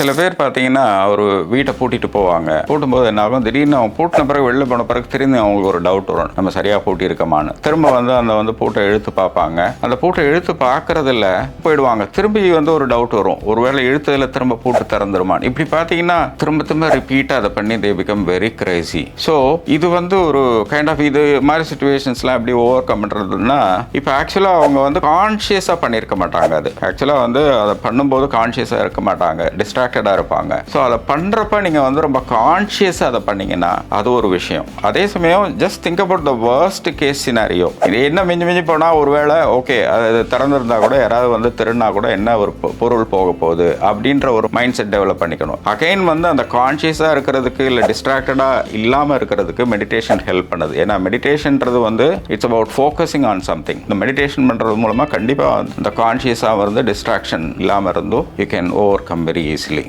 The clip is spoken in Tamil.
சில பேர் பார்த்தீங்கன்னா ஒரு வீட்டை பூட்டிட்டு போவாங்க. பூட்டும்போது என்ன ஆகும்? திடீர்னு அவங்க பூட்டின பிறகு வெளில போன பிறகு திரும்பி அவங்களுக்கு ஒரு டவுட் வரும். நம்ம சரியாக பூட்டி இருக்கமான்னு திரும்ப வந்து அந்த வந்து பூட்டை இழுத்து பார்ப்பாங்க. அந்த பூட்டை இழுத்து பார்க்கறதில்ல போயிடுவாங்க. திரும்பி வந்து ஒரு டவுட் வரும். ஒருவேளை இழுத்ததில் திரும்ப பூட்டு திறந்துருமான்னு. இப்படி பார்த்தீங்கன்னா திரும்ப திரும்ப ரிப்பீட்டாக அதை பண்ணி they become very crazy so இது வந்து ஒரு கைண்ட் ஆஃப் இது மாதிரி சுச்சுவேஷன்ஸ்லாம் எப்படி ஓவர் கம் பண்ணுறதுன்னா இப்போ ஆக்சுவலாக அவங்க வந்து கான்ஷியஸாக பண்ணியிருக்க மாட்டாங்க அது. ஆக்சுவலாக வந்து அதை பண்ணும்போது கான்ஷியஸாக இருக்க மாட்டாங்க. டிஸ்ட்ராக்டடாக இருப்பாங்க. ஸோ அதை பண்ணுறப்ப நீங்கள் வந்து ரொம்ப கான்ஷியஸாக அதை பண்ணீங்கன்னா அது ஒரு விஷயம். அதே சமயம் just think about the worst case scenario இது என்ன மிஞ்சி மிஞ்சி போனால் ஒருவேளை ஓகே அது திறந்திருந்தா கூட யாராவது வந்து திருநா கூட என்ன ஒரு பொ- பொருள் போக போகுது அப்படின்ற ஒரு மைண்ட் செட் டெவலப் பண்ணிக்கணும். அகைன் வந்து அந்த கான்ஷியஸாக இருக்கிறதுக்கு இல்லை டிஸ்ட்ராக்டடாக இல்லாமல் இருக்கிறதுக்கு மெடிடேஷன் ஹெல்ப் பண்ணுது. ஏன்னா மெடிடேஷன்ன்றது வந்து it's about focusing on something இந்த மெடிடேஷன் பண்ணுறது மூலமாக கண்டிப்பாக இந்த கான்ஷியஸாக இருந்து டிஸ்ட்ராக்ஷன் இல்லாமல் இருந்தும் you can overcome very easily